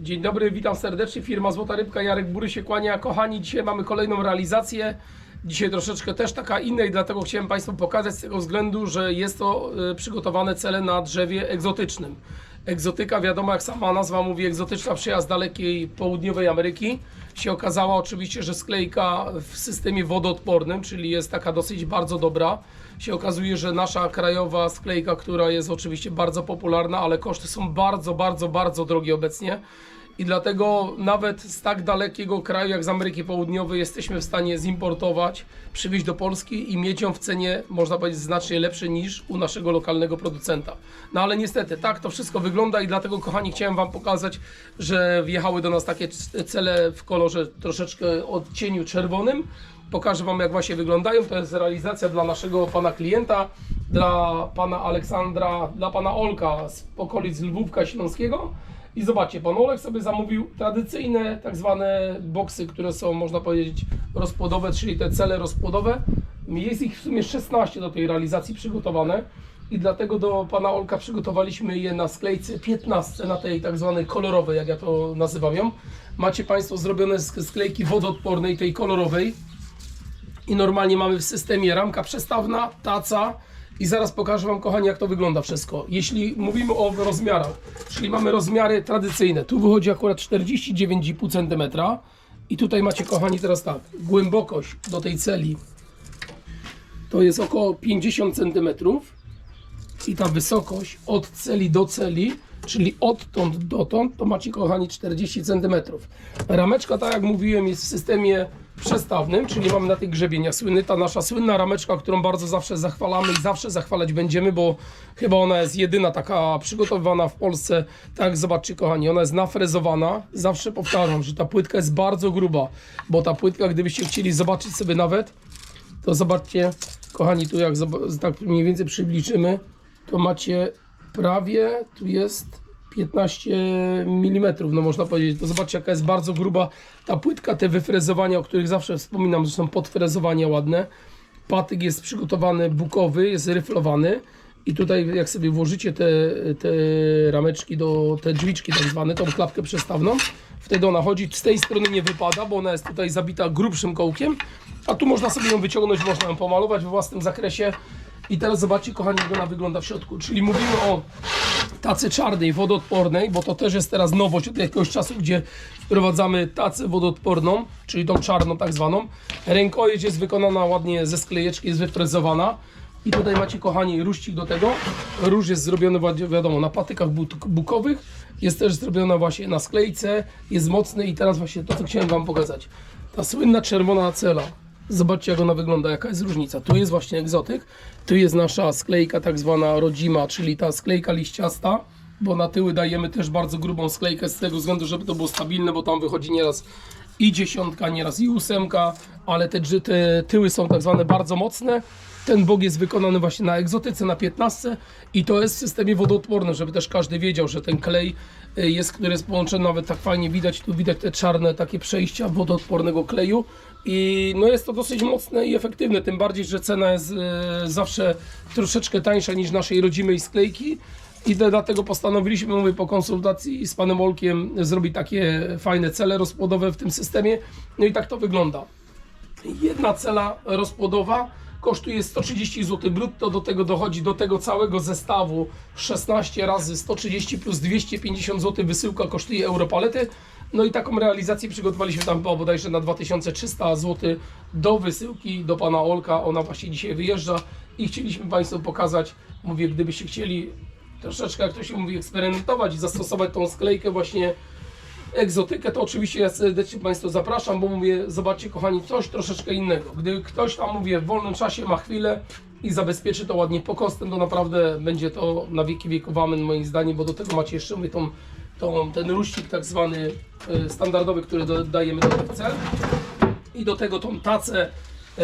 Dzień dobry, witam serdecznie. Firma Złota Rybka, Jarek Bury się kłania. Kochani, dzisiaj mamy kolejną realizację. Dzisiaj troszeczkę też taka inna i dlatego chciałem Państwu pokazać z tego względu, że jest to e, przygotowane cele na drzewie egzotycznym. Egzotyka, wiadomo jak sama nazwa mówi, egzotyczna przyjazd z dalekiej południowej Ameryki. Się okazała oczywiście, że sklejka w systemie wodoodpornym, czyli jest taka dosyć bardzo dobra. Się okazuje, że nasza krajowa sklejka, która jest oczywiście bardzo popularna, ale koszty są bardzo, bardzo, bardzo drogie obecnie. I dlatego nawet z tak dalekiego kraju jak z Ameryki Południowej jesteśmy w stanie zimportować, przywieźć do Polski i mieć ją w cenie, można powiedzieć, znacznie lepszej niż u naszego lokalnego producenta. No ale niestety tak to wszystko wygląda i dlatego, kochani, chciałem Wam pokazać, że wjechały do nas takie cele w kolorze troszeczkę odcieniu czerwonym. Pokażę Wam, jak właśnie wyglądają. To jest realizacja dla naszego pana klienta, dla pana Aleksandra, dla pana Olka z okolic Lwówka Śląskiego. I zobaczcie, pan Olek sobie zamówił tradycyjne tak zwane boksy, które są, można powiedzieć, rozpłodowe, czyli te cele rozpłodowe. Jest ich w sumie 16 do tej realizacji przygotowane. I dlatego do pana Olka przygotowaliśmy je na sklejce 15, na tej tak zwanej kolorowej, jak ja to nazywam ją. Macie Państwo zrobione z sklejki wodoodpornej, tej kolorowej. I normalnie mamy w systemie ramka przestawna, taca i zaraz pokażę Wam, kochani, jak to wygląda wszystko. Jeśli mówimy o rozmiarach, czyli mamy rozmiary tradycyjne, tu wychodzi akurat 49,5 cm i tutaj macie, kochani, teraz tak, głębokość do tej celi to jest około 50 cm i ta wysokość od celi do celi, czyli odtąd dotąd, to macie kochani 40 cm. Rameczka, tak jak mówiłem, jest w systemie przestawnym, czyli mamy na tych grzebieniach słynny, ta nasza słynna rameczka, którą bardzo zawsze zachwalamy i zawsze zachwalać będziemy, bo chyba ona jest jedyna taka przygotowywana w Polsce. Tak, zobaczcie kochani, ona jest nafrezowana. Zawsze powtarzam, że ta płytka jest bardzo gruba, bo ta płytka, gdybyście chcieli zobaczyć sobie nawet, to zobaczcie, kochani, tu jak tak mniej więcej przybliżymy, to macie prawie, tu jest 15 mm, no można powiedzieć, to zobaczcie jaka jest bardzo gruba ta płytka, te wyfrezowania, o których zawsze wspominam, że są podfrezowania ładne. Patyk jest przygotowany bukowy, jest ryflowany i tutaj jak sobie włożycie te, te rameczki, do, te drzwiczki tak zwane, tą klapkę przestawną, wtedy ona chodzi, z tej strony nie wypada, bo ona jest tutaj zabita grubszym kołkiem, a tu można sobie ją wyciągnąć, można ją pomalować we własnym zakresie. I teraz zobaczcie, kochani, jak ona wygląda w środku. Czyli mówimy o tacy czarnej, wodoodpornej, bo to też jest teraz nowość od jakiegoś czasu, gdzie wprowadzamy tacę wodoodporną, czyli tą czarną tak zwaną. Rękojeść jest wykonana ładnie ze sklejeczki, jest wyfrezowana. I tutaj macie, kochani, ruścik do tego. Róż jest zrobiony, wi- wiadomo, na patykach bukowych. Jest też zrobiona właśnie na sklejce, jest mocny i teraz właśnie to, co chciałem Wam pokazać. Ta słynna czerwona cela. Zobaczcie, jak ona wygląda, jaka jest różnica. Tu jest właśnie egzotyk, tu jest nasza sklejka tak zwana rodzima, czyli ta sklejka liściasta, bo na tyły dajemy też bardzo grubą sklejkę z tego względu, żeby to było stabilne, bo tam wychodzi nieraz i dziesiątka, nieraz i ósemka, ale te, te tyły są tak zwane bardzo mocne. Ten bok jest wykonany właśnie na egzotyce, na 15 i to jest w systemie wodoodpornym, żeby też każdy wiedział, że ten klej y, jest, który jest połączony, nawet tak fajnie widać, tu widać te czarne takie przejścia wodoodpornego kleju i no jest to dosyć mocne i efektywne, tym bardziej, że cena jest y, zawsze troszeczkę tańsza niż naszej rodzimej sklejki i dlatego postanowiliśmy, mówię, po konsultacji z panem Olkiem zrobić takie fajne cele rozpłodowe w tym systemie, no i tak to wygląda. Jedna cela rozpłodowa kosztuje 130 zł brutto, do tego dochodzi do tego całego zestawu 16 razy 130 plus 250 zł wysyłka kosztuje Europalety. No i taką realizację przygotowaliśmy tam bodajże na 2300 zł do wysyłki do pana Olka. Ona właśnie dzisiaj wyjeżdża i chcieliśmy Państwu pokazać, mówię, gdybyście chcieli troszeczkę, jak to się mówi, eksperymentować i zastosować tą sklejkę właśnie egzotykę, to oczywiście ja serdecznie Państwa zapraszam, bo mówię, zobaczcie kochani, coś troszeczkę innego. Gdy ktoś tam, mówię, w wolnym czasie ma chwilę i zabezpieczy to ładnie po kostem, to naprawdę będzie to na wieki wieków amen moim zdaniem, bo do tego macie jeszcze, mówię, tą, tą, ten ruścik tak zwany y, standardowy, który dodajemy do tych cel i do tego tą tacę e,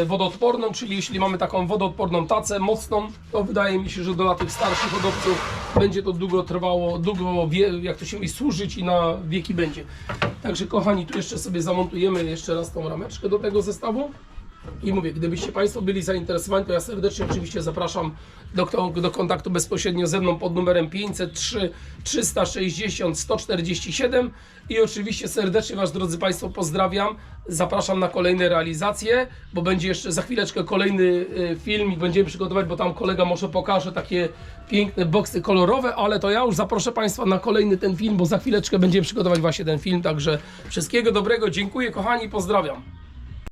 wodoodporną, czyli jeśli mamy taką wodoodporną tacę mocną, to wydaje mi się, że dla tych starszych hodowców będzie to długo trwało, długo, wie, jak to się mówi, służyć i na wieki będzie. Także kochani, tu jeszcze sobie zamontujemy jeszcze raz tą rameczkę do tego zestawu. I mówię, gdybyście Państwo byli zainteresowani, to ja serdecznie oczywiście zapraszam do, do kontaktu bezpośrednio ze mną pod numerem 503 360 147 i oczywiście serdecznie Was, drodzy Państwo, pozdrawiam. Zapraszam na kolejne realizacje, bo będzie jeszcze za chwileczkę kolejny y, filmik będziemy przygotować, bo tam kolega może pokaże takie piękne boksy kolorowe, ale to ja już zaproszę Państwa na kolejny ten film, bo za chwileczkę będziemy przygotować właśnie ten film, także wszystkiego dobrego, dziękuję kochani, pozdrawiam.